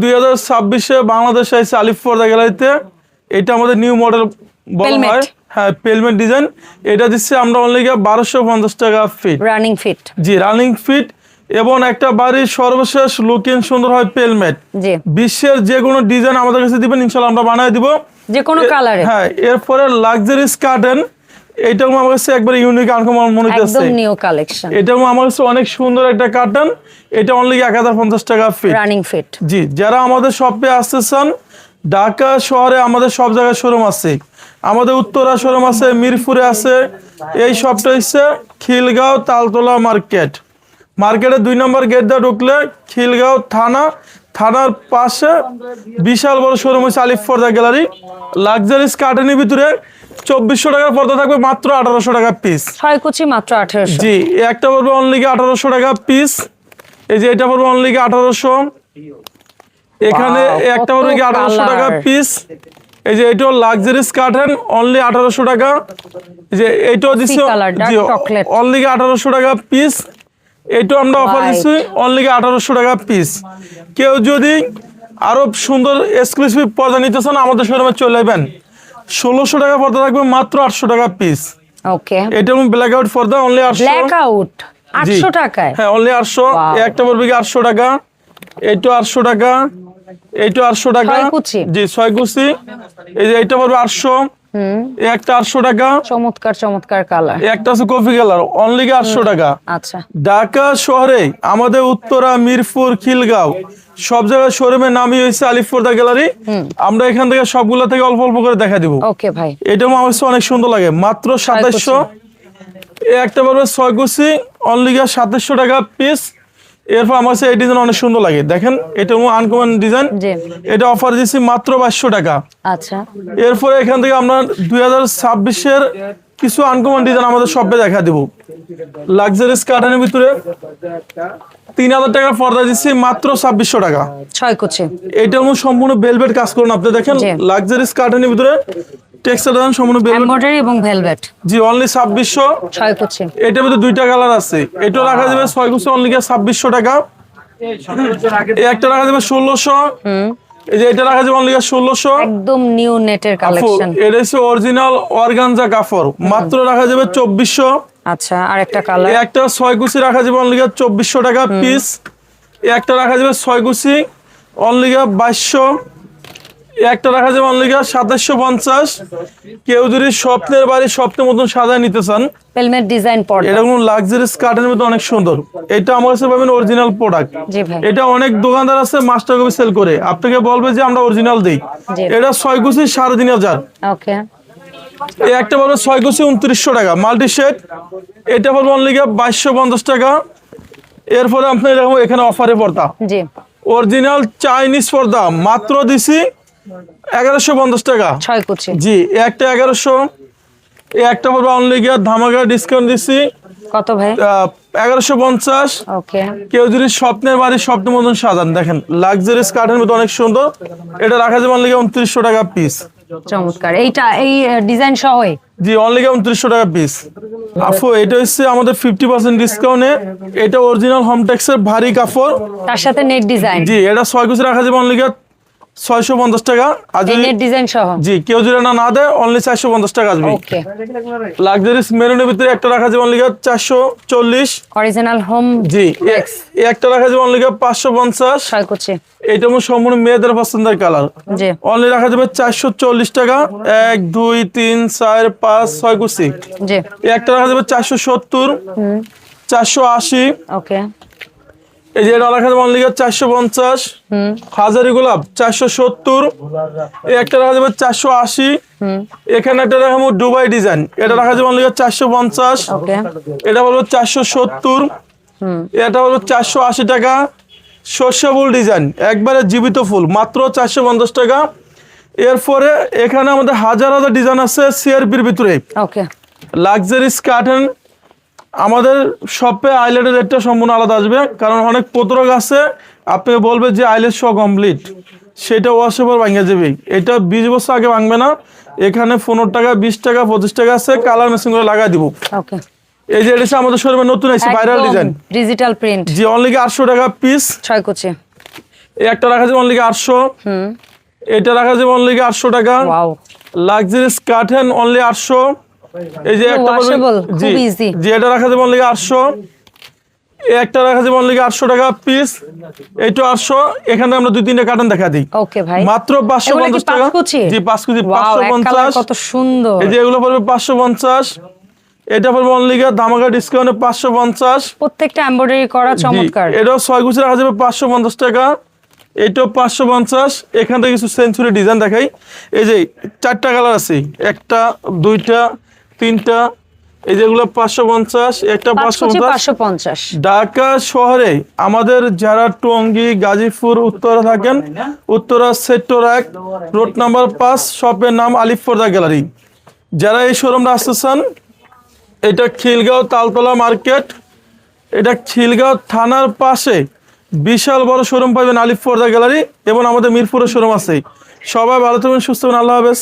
দুই হাজার ছাব্বিশে বাংলাদেশ আইসি আলিফ পর্দা গ্যালারিতে। এটা আমাদের নিউ মডেল বলা হয়। হ্যাঁ পেলমেন্ট ডিজাইন। এটা দিচ্ছে আমরা অনলি বারোশো পঞ্চাশ টাকা ফিট রানিং ফিট জি রানিং ফিট এবং একটা বাড়ির সর্বশেষ লুকিং সুন্দর হয় পেলমেট। বিশ্বের যে কোনো ডিজাইন আমাদের কাছে দিবেন ইনশাল্লাহ আমরা বানায় দিব। যে কোনো কালারে হ্যাঁ এরপরে লাক্সারিস কার্টেন এইটাও আমার কাছে একবার ইউনিক আনকমন মনে একদম হচ্ছে নিউ কালেকশন এটাও আমার কাছে অনেক সুন্দর একটা কার্টন এটা অনলি এক হাজার পঞ্চাশ টাকা ফিট রানিং ফিট জি যারা আমাদের শপে আসতে চান ঢাকা শহরে আমাদের সব জায়গায় শোরুম আছে। আমাদের উত্তরা শোরুম আছে মিরপুরে আছে। এই শপটা হচ্ছে খিলগাঁও তালতলা মার্কেট। মার্কেটের দুই নম্বর গেট দিয়ে ঢুকলে খিলগাঁও থানা থানার পাশে বিশাল বড় শোরুম হচ্ছে আলিফ পর্দা গ্যালারি। লাক্সারিস কার্টেনের ভিতরে চব্বিশশো টাকার পর্দা থাকবে মাত্র আঠারোশো টাকা পিস ছয় কুচি মাত্র আঠারোশো। জি একটা পড়বে অনলি আঠারোশো টাকা পিস এই যে এটা পড়বে অনলি আঠারোশো। এখানে একটা কত পড়বে আঠারোশো টাকা পিস এই যে এটাও লাক্সারিস কার্টেন অনলি আঠারোশো টাকা। এই যে এইটাও দিচ্ছি অনলি আঠারোশো টাকা পিস এইটাও আমরা অফার। দিচ্ছি অনলি আঠারোশো টাকা পিস কেউ যদি আরও সুন্দর এক্সক্লুসিভ পর্দা নিতে চান আমাদের শোরুমে চলে যাবেন ষোলোশো টাকা পর্দা থাকবে মাত্র আটশো টাকা পিস ওকে এটা ব্ল্যাক আউট পর্দা অনলি আটশো ব্ল্যাক আউট আটশো টাকায়? হ্যাঁ অনলি আটশো. একটা পড়বে কি আটশো টাকা। এইটা আটশো টাকা। এইটা আটশো টাকা। জি ছয় কুচি। এই যে এইটা পড়বে আটশো। একটা আটশো টাকা। চমৎকার চমৎকার কালার একটা আছে কফি কালার অনলি আটশো টাকা। আচ্ছা। ঢাকা শহরে আমাদের উত্তরা মিরপুর খিলগাঁও সব জায়গায় শোরুমের নামই হয়েছে গ্যালারি আমরা এখান থেকে সবগুলা থেকে অল্প অল্প করে দেখা দিব। ওকে ভাই। এটা আমার অনেক সুন্দর লাগে। মাত্র সাতাইশশো। একটা পারবে ছয় কুচি অনলি গিয়া সাতাইশশো টাকা পিস এরপর আমার এই ডিজাইন অনেক সুন্দর লাগে। দেখেন এটা আনকমন ডিজাইন এটা অফার দিচ্ছি মাত্র বাইশশো টাকা। আচ্ছা। এরপরে এখান থেকে আমরা দুই হাজার ছাব্বিশের কিছু আনকমন ডিজাইন আমাদের শপে দেখা দিব। লাক্সারিস কার্টনের ভিতরে তিন হাজার টাকার পর্দা দিচ্ছি মাত্র ছাব্বিশশো টাকা। ছয় কুচি। এটা সম্পূর্ণ বেলভেট কাজ করুন আপনি দেখেন। লাক্সারিস কার্টনের ভিতরে টেক্সটাইল সম্পূর্ণ এমব্রয়ডারি এবং ভেলভেট জি অনলি ছাব্বিশশো। ছয় কুচি এটার মধ্যে দুইটা কালার আছে। এটা রাখা যাবে ছয় কুচি অনলি ছাব্বিশশো টাকা। এই একটা রাখা যাবে ষোলোশো। এই যে এটা রাখা যাবে অনলি ষোলোশো। একদম নিউ নেটের কালেকশন এটা হচ্ছে অরিজিনাল অর্গানজা কাপড় মাত্র রাখা যাবে চব্বিশশো। আচ্ছা আর একটা কালার এই একটা ছয় কুচি রাখা যাবে অনলি চব্বিশশো টাকা পিস এই একটা রাখা যাবে ছয় কুচি অনলি বাইশশো। এই একটা রাখা যাবে অনলি সাতাশশো পঞ্চাশ। কেউ যদি স্বপ্নের বাড়ি স্বপ্নের মতন সাজায় নিতে চান ডিজাইন পর্দা। এটা কোনো অনেক সুন্দর। এটা আমার কাছে পাবেন অরিজিনাল প্রোডাক্ট এটা অনেক দোকানদার আছে মাস্টার কপি সেল করে। আপনাকে বলবে যে আমরা অরিজিনাল দিই। এটা ছয় কুচি সাড়ে তিন হাজার। ওকে। এই একটা বলবে ছয় কুচি উনত্রিশশো টাকা। মাল্টি শেড এটা বলব অনলি বাইশশো পঞ্চাশ টাকা। এরপরে আপনি এরকম এখানে অফারে জি। অরিজিনাল চাইনিজ পর্দা। মাত্র দিছি এগারোশো পঞ্চাশ টাকা। ছয় কুচি। জি এই একটা এগারোশো একটা পড়বে অনলি গিয়ে ধামাকা ডিসকাউন্ট কত ভাই? এগারোশো পঞ্চাশ। ওকে। কেউ যদি স্বপ্নের বাড়ি স্বপ্নের মতন সাজান দেখেন লাক্সারিস কাঠের মতো অনেক সুন্দর। এটা রাখা যাবে অনলি উনত্রিশশো টাকা পিস চমৎকার। এইটা এই ডিজাইন সহই জি অনলি উনত্রিশশো টাকা পিস আফু এটা হচ্ছে আমাদের ফিফটি পার্সেন্ট ডিসকাউন্টে এটা অরিজিনাল হোমটেক্সের ভারী কাপড়। তার সাথে নেট ডিজাইন জি এটা ছয় কুচি রাখা যাবে অনলি ছয়শো পঞ্চাশ টাকা। আর ডিজাইন সহ। জি কেউ যদি না না দেয় অনলি চারশো পঞ্চাশ টাকা আসবে। লাক্সারিস মেরুনের ভিতরে একটা রাখা যাবে অনলি চারশো চল্লিশ। অরিজিনাল হোম জি এই একটা রাখা যাবে অনলি পাঁচশো পঞ্চাশ। এটা আমার সম্পূর্ণ মেয়েদের পছন্দের কালার জি। অনলি রাখা যাবে চারশো চল্লিশ টাকা। এক দুই তিন চার পাঁচ ছয় কুচি। জি। একটা রাখা যাবে চারশো সত্তর। চারশো আশি। ওকে। এই যে এটা রাখা যাবে অনলি চারশো পঞ্চাশ হাজারি গোলাপ চারশো সত্তর এই একটা রাখা যাবে চারশো আশি এখানে একটা রাখা দুবাই ডিজাইন এটা রাখা যাবে অনলি চারশো পঞ্চাশ এটা হলো চারশো সত্তর এটা হলো চারশো আশি টাকা সর্ষে ফুল ডিজাইন একবারে জীবিত ফুল মাত্র চারশো পঞ্চাশ টাকা। এরপরে এখানে আমাদের হাজার হাজার ডিজাইন আছে সিআরপির ভিতরে। ওকে। লাক্সারিস কার্টেন আমাদের শপে আইলেটের রেটটা সম্পূর্ণ আলাদা আসবে। কারণ অনেক প্রতরক আছে আপনি বলবে যে আইলেট শো কমপ্লিট সেটা ওয়াশে পর ভাঙে যাবে এটা বিশ বছর আগে ভাঙবে না। এখানে পনেরো টাকা বিশ টাকা পঁচিশ টাকা আছে কালার মেশিন করে লাগাই দিব। এই যে এটা আমাদের শোরুমে নতুন এসেছে ভাইরাল ডিজাইন ডিজিটাল প্রিন্ট জি অনলি আটশো টাকা পিস ছয় কুচি। এই একটা রাখা যাবে অনলি আটশো। এটা রাখা যাবে অনলি আটশো টাকা। ওয়াও লাক্সারিস কার্টেন অনলি আটশো। এই যে একটা জি। জি এটা রাখা যাবে অনলি আটশো। একটা রাখা যাবে অনলি আটশো টাকা পিস এইটা আটশো এখানে আমরা দুই তিনটা কার্টন দেখা দিই। ওকে ভাই। মাত্র পাঁচশো এগুলো কি পঞ্চাশ টাকা। পাঁচকুচি? জি পাঁচ কেজি ওয়াও পাঁচশো এক কালার পঞ্চাশ। কত সুন্দর। এই যে এগুলো পড়বে পাঁচশো পঞ্চাশ। এটা পড়বে অনলি ধামাকা ডিসকাউন্টে পাঁচশো পঞ্চাশ। প্রত্যেকটা এমব্রয়ডারি করা চমৎকার। এটাও ছয় গুছি রাখা যাবে পাঁচশো পঞ্চাশ টাকা। এটাও পাঁচশো পঞ্চাশ। এখান থেকে কিছু সেঞ্চুরি ডিজাইন দেখাই। এই যে চারটা কালার আছে। একটা দুইটা তিনটা এই যেগুলো পাঁচশো পঞ্চাশ একটা পাঁচশো পঞ্চাশ। ঢাকা শহরে আমাদের যারা টঙ্গী গাজীপুর উত্তরা থাকেন উত্তরা সেক্টর এক রোড নাম্বার পাঁচ শপের নাম আলিফ পর্দা গ্যালারি। যারা এই শোরুমটা আসতে চান এটা খিলগাঁও তালতলা মার্কেট। এটা খিলগাঁও থানার পাশে বিশাল বড় শোরুম পাবেন আলিফ পর্দা গ্যালারি এবং আমাদের মিরপুরের শোরুম আছে। সবাই ভালো থাকবেন সুস্থ থাকবেন আল্লাহ হাফেজ।